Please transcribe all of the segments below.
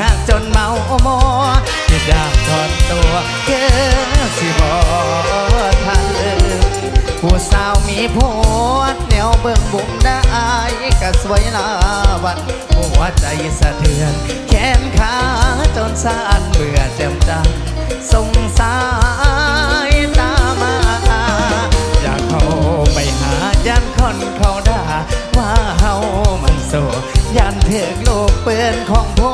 หักจนเมาโมที่ดาบถอนตัวเกิดสิบอทันผู้สาวมีผัวแนวเบิ่งบุกได้ก็สวยลาวันหัวใจสะเทือน แขนขาจนสานเบื่อเจ็บจังสงสายตามาอยากเข้าไปหายันคนเขาด่าว่าเฮามันโซ ยันเถึกลูกเปือนของพ่อ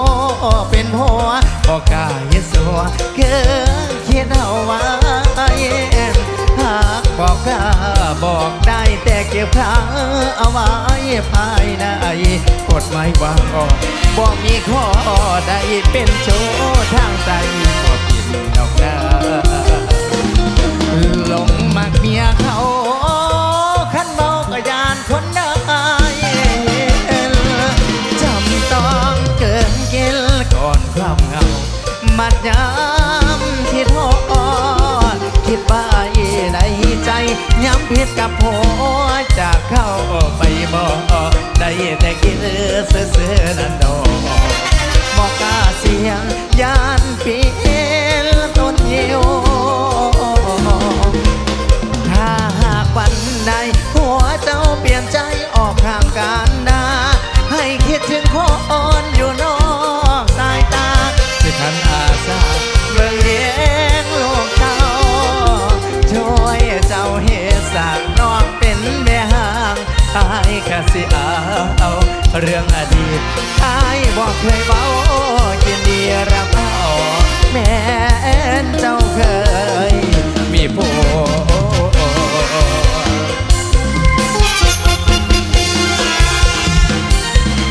เป็นผัวบอกกล้าเยสัวเกินคิดเอาไว้หากบอกกล้าบอกได้แต่เก็บขาเอาไว้ภายในกฎหมายวางออกบอกมีข้อใดเป็นโชว์ทางใจบอกกินดอกดาหลงมักเมียเขา มัดยามคิดหอดคิดว่าอีในใจย้ำผิดกับหัวจากเข้าไปบอกได้แต่กินเสือเสือนั่นดอกบอกกาเสียงยานปี เรื่องอดีตอายบอกเคยเบายินดีรับเอาแม้นเจ้าเคย มีผัว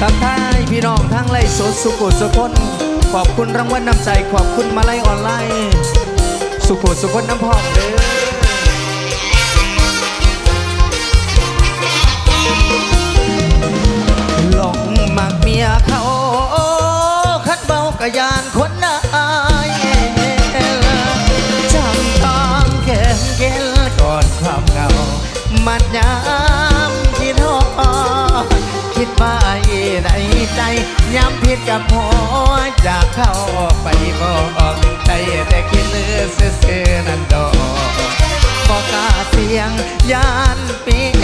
ทักทายพี่น้องทั้งไล่สดสุขุสุคนขอบคุณรางวัลนำใจ ขอบคุณมาไล่ออนไลน์ สุขุสุคนน้ำพองเด้อ มัดยามคิดหอคิดว่าอีในใจย้ำผิดกับหัวจากเข้าไปบอกใจแต่คิดเลือเสื่อนั่นดอกบอกกาเสียงยานปี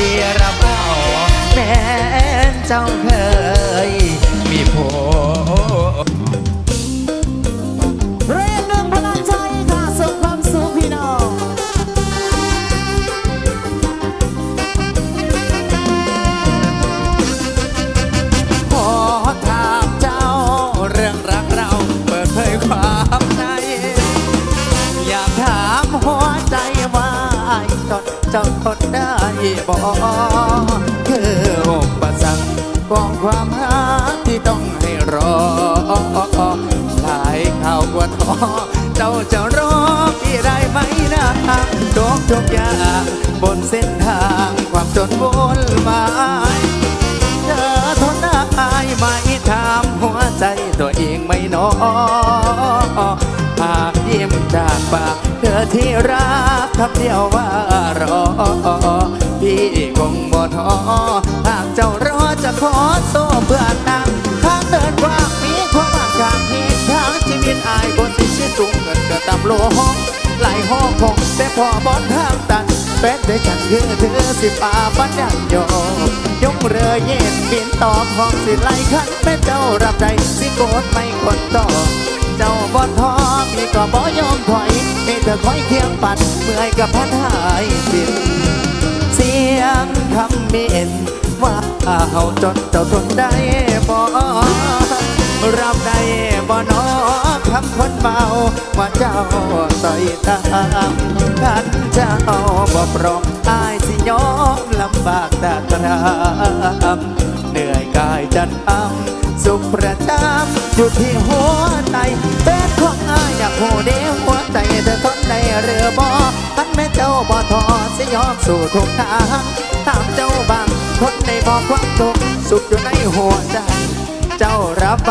ดีรับเอาแม่นเจ้าเคยมีผัว ท่าวกว่ท้อเจ้าจะรอพี่ได้ไหมนะทุกทุกอย่างบนเส้นทางความจนวนมาเธอทนได้ไหมถามหัวใจตัวเองไม่นอหากยิ้มจากปากเธอที่รักคำเดียวว่ารอ พี่คงบ่ท้อหากเจ้ารอจะขอโซ่เพื่อนนางทางเดินว้า บอนทางตันเป็นด้วยกันคือเธอสิป่าปัญญาโยยกเรือเย็นบินต่อของสิไลขันแม่เจ้ารับใจสิโกดไม่คนต่อ เจ้าบ่ท้อมีก็บ่ยอมถอยมีแต่คอยเคียงปัดเมื่อยกับพันหายสิ้นเสียงคำเมนว่าเฮาจนเจ้าทนได้บ่รับได้ามคนเมาว่าเจ้าใส่ตามกันเจ้าบ่ปรองอายสิยอมลำบากตากรามเหนื่อยกายจันอ้ำสุขประจำอยู่ที่หัวใจเป็นของอายอยากโหเดีหัวใจเธอทนในเรือบ่ทันแม่เจ้าบ่ทอสิยอมสู่ทุกทางตามเจ้าบางทนในบ่ความทุกสุขอยู่ในหัวใจ เจ้ารับไป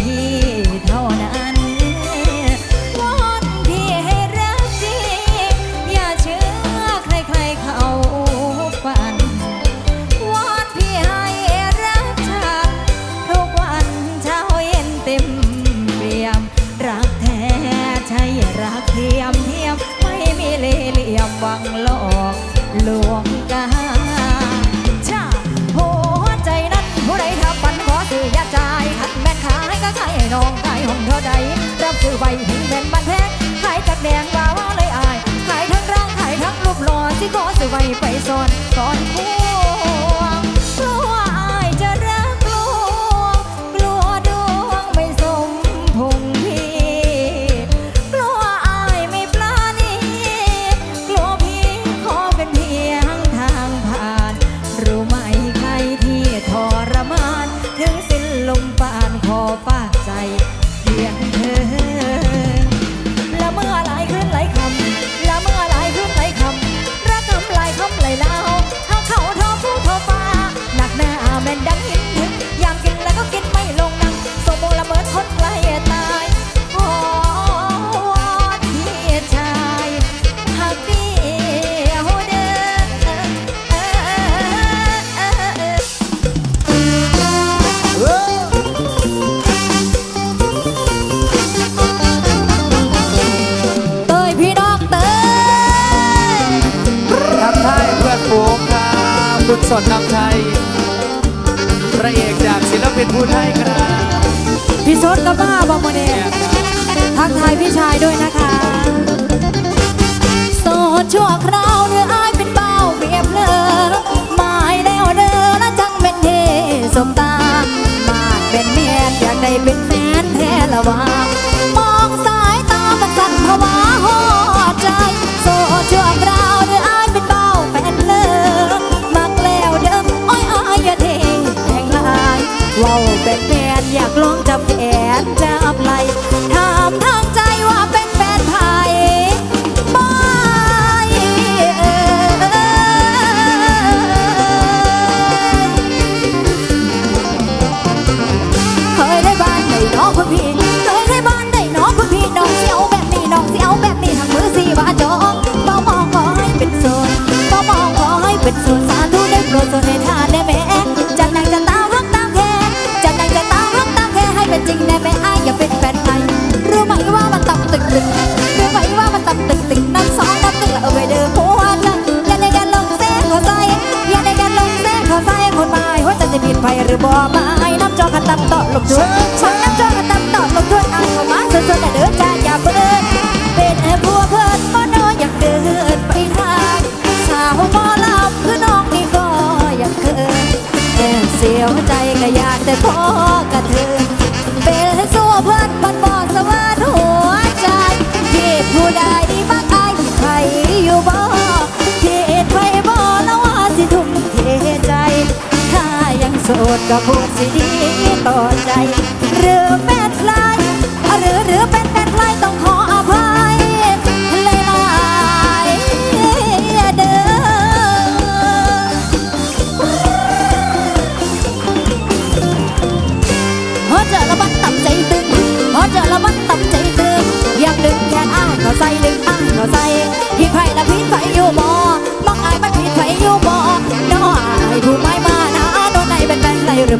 พี่เท่านั้นวอนพี่ให้รักจริงอย่าเชื่อใครๆเขาฝันวอนพี่ให้รักฉันทุกวันเช้าเย็นเต็มเปี่ยม รักแท้ใช่รักเทียมเทียมไม่มีเลี่ยมหวังลอกลวงกันชาหใจนั้นผู้ใดทำมันขอสื่อยาจา อใครน้องใครห้องเธอใดรับซื้อใบหินแผ่นบันแพกขายจากแดงบ่าวเลยอายขายทั้งร่างขายทั้งรูปหล่อที่ขอซื้อใบไปซ่อนก่อนคู่ ผู้ไทยครับพี่ซดกับบ้าบอมเนียทักทายพี่ชายด้วยนะ ไฟหรือบ่อไม้น้ำจอกันตำต่อลงด้วยฟังน้ำจอกันตำต่อลงด้วยอ่ายเข้ามาสดๆแต่เด้อจ้าอย่าเบิดเป็นผัวเพิ่นก็น้อยอยากเดินไปทางสาวหมอลำคือน้องนี่ก็อยากเคินแอบเสียวใจก็อยากแต่ขอกระเทิน ก็คงสิดีต่อใจ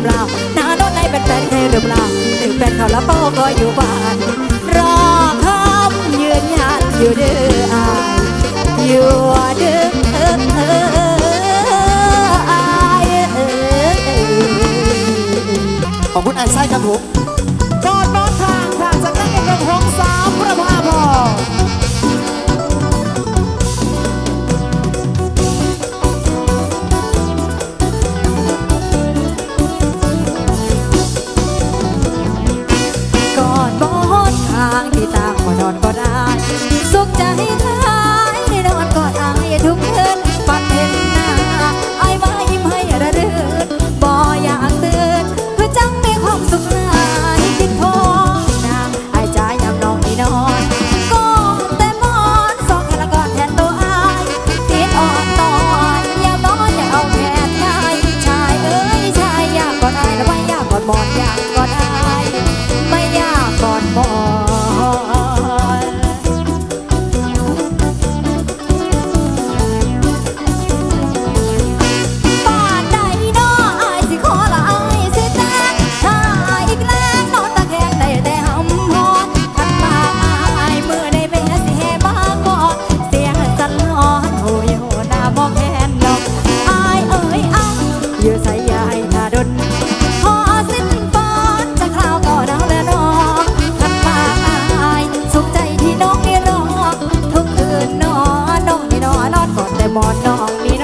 ล่าหน้าโน้นในเป็นแฟนใครหรือเปล่าหรือแฟนเขาและวเป้อก็อยู่บ้านรอคำยืนยันอยู่เด้ออายอยู่เด้ออายขอบคุณไอ้ไส้ครับผม้องมี